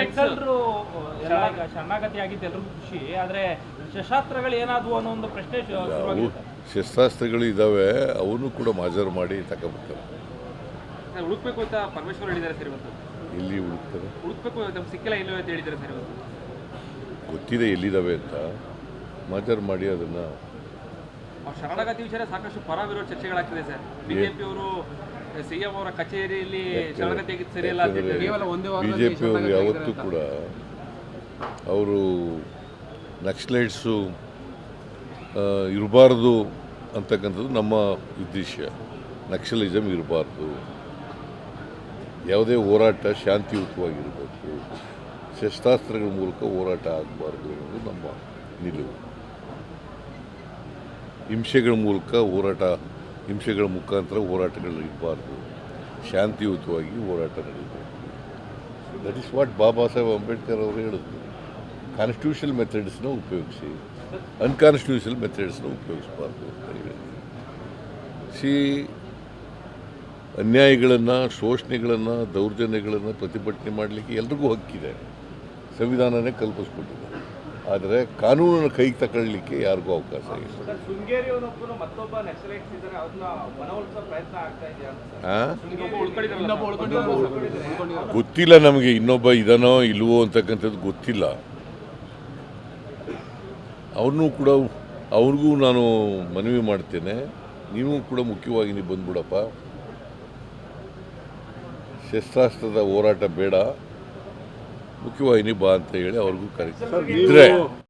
ನಕ್ಸಲರು ಎಲ್ಲ ಈಗ ಶರಣಾಗತಿ ಆಗಿದ್ದು ಎಲ್ರಿಗೂ ಖುಷಿ. ಆದರೆ ಶಸ್ತ್ರಾಸ್ತ್ರಗಳು ಏನಾದ್ವು ಅನ್ನೋ ಒಂದು ಪ್ರಶ್ನೆ ಶಸ್ತ್ರಾಸ್ತ್ರಗಳು ಇದ್ದಾವೆ ಅವನು ಕೂಡ ಮಾಜರ್ ಮಾಡಿ ತಗೊಬರ್ತಾರೆ ಸರ್ ಹುಡುಕ್ಬೇಕು ಅಂತ ಪರಮೇಶ್ವರ್ ಹೇಳಿದ್ದಾರೆ ಸರ್ ಇವತ್ತು. ಇಲ್ಲಿ ಹುಡುಕ್ತಾರೆ? ಹುಡುಕ್ಬೇಕು ನಮ್ಗೆ ಸಿಕ್ಕಿಲ್ಲ ಇಲ್ಲವೇ ಅಂತ ಹೇಳಿದ್ದಾರೆ ಸರ್ ಇವತ್ತು. ಗೊತ್ತಿದೆ ಎಲ್ಲಿದ್ದಾವೆ ಅಂತ. ಮಾಜರ್ ಮಾಡಿ ಅದನ್ನು ಶರಣಾಗತಿ ವಿಚಾರ ಸಾಕಷ್ಟು ಪರ ವಿರೋಧ ಚರ್ಚೆಗಳಾಗ್ತಿದೆ ಸರ್. ಬಿಜೆಪಿ ಅವರು ಸಿಎಂ ಅವರ ಕಚೇರಿಯಲ್ಲಿ ಶರಣಾಗತಿ ಆಗಿದ್ದು ಸರಿಯಲ್ಲ ಕೇವಲ ಒಂದೇ ಬಿ ಜೆ ಅವರು ಯಾವತ್ತೂ ಕೂಡ ಅವರು ನಕ್ಸಲೈಟ್ಸು ಇರಬಾರ್ದು ಅಂತಕ್ಕಂಥದ್ದು ನಮ್ಮ ಉದ್ದೇಶ. ನಕ್ಸಲಿಸಮ್ ಇರಬಾರ್ದು. ಯಾವುದೇ ಹೋರಾಟ ಶಾಂತಿಯುತವಾಗಿರಬೇಕು. ಶಸ್ತ್ರಾಸ್ತ್ರಗಳ ಮೂಲಕ ಹೋರಾಟ ಆಗಬಾರ್ದು ಅನ್ನೋದು ನಮ್ಮ ನಿಲುವು. ಹಿಂಸೆಗಳ ಮೂಲಕ ಹೋರಾಟ, ಹಿಂಸೆಗಳ ಮುಖಾಂತರ ಹೋರಾಟಗಳು ಇರಬಾರ್ದು. ಶಾಂತಿಯುತವಾಗಿ ಹೋರಾಟ ನಡೀಬೇಕು. That is what Baba Saheb Ambedkar ಅವರು ಹೇಳಿದ್ರು. ಕಾನ್ಸ್ಟಿಟ್ಯೂಷನಲ್ ಮೆಥಡ್ಸ್ನ ಉಪಯೋಗಿಸಿ ಅನ್ಕಾನ್ಸ್ಟಿಟ್ಯೂಷನಲ್ ಮೆಥಡ್ಸ್ನ ಉಪಯೋಗಿಸಬಾರ್ದು ಅಂತ ಹೇಳಿದ್ರು. ಸಿ ಅನ್ಯಾಯಗಳನ್ನು, ಶೋಷಣೆಗಳನ್ನು, ದೌರ್ಜನ್ಯಗಳನ್ನು ಪ್ರತಿಭಟನೆ ಮಾಡಲಿಕ್ಕೆ ಎಲ್ರಿಗೂ ಹಕ್ಕಿದೆ. ಸಂವಿಧಾನನೇ ಕಲ್ಪಿಸ್ಕೊಟ್ಟಿದೆ. ಆದರೆ ಕಾನೂನನ್ನು ಕೈಗೆ ತಗೊಳ್ಳಿಕ್ಕೆ ಯಾರಿಗೂ ಅವಕಾಶ ಇಲ್ಲ. ಗೊತ್ತಿಲ್ಲ ನಮಗೆ ಇನ್ನೊಬ್ಬ ಇದನೋ ಇಲ್ವೋ ಅಂತಕ್ಕಂಥದ್ದು ಗೊತ್ತಿಲ್ಲ. ಅವ್ರನ್ನೂ ಕೂಡ ಅವ್ರಿಗೂ ನಾನು ಮನವಿ ಮಾಡ್ತೇನೆ. ನೀವು ಕೂಡ ಮುಖ್ಯವಾಗಿ ನೀವು ಬಂದ್ಬಿಡಪ್ಪ. ಶಸ್ತ್ರಾಸ್ತ್ರದ ಹೋರಾಟ ಬೇಡ. ಮುಖ್ಯವಾಹಿನಿ ಬಾ ಅಂತ ಹೇಳಿ ಅವ್ರಿಗೂ ಕರೆ ಇದ್ರೆ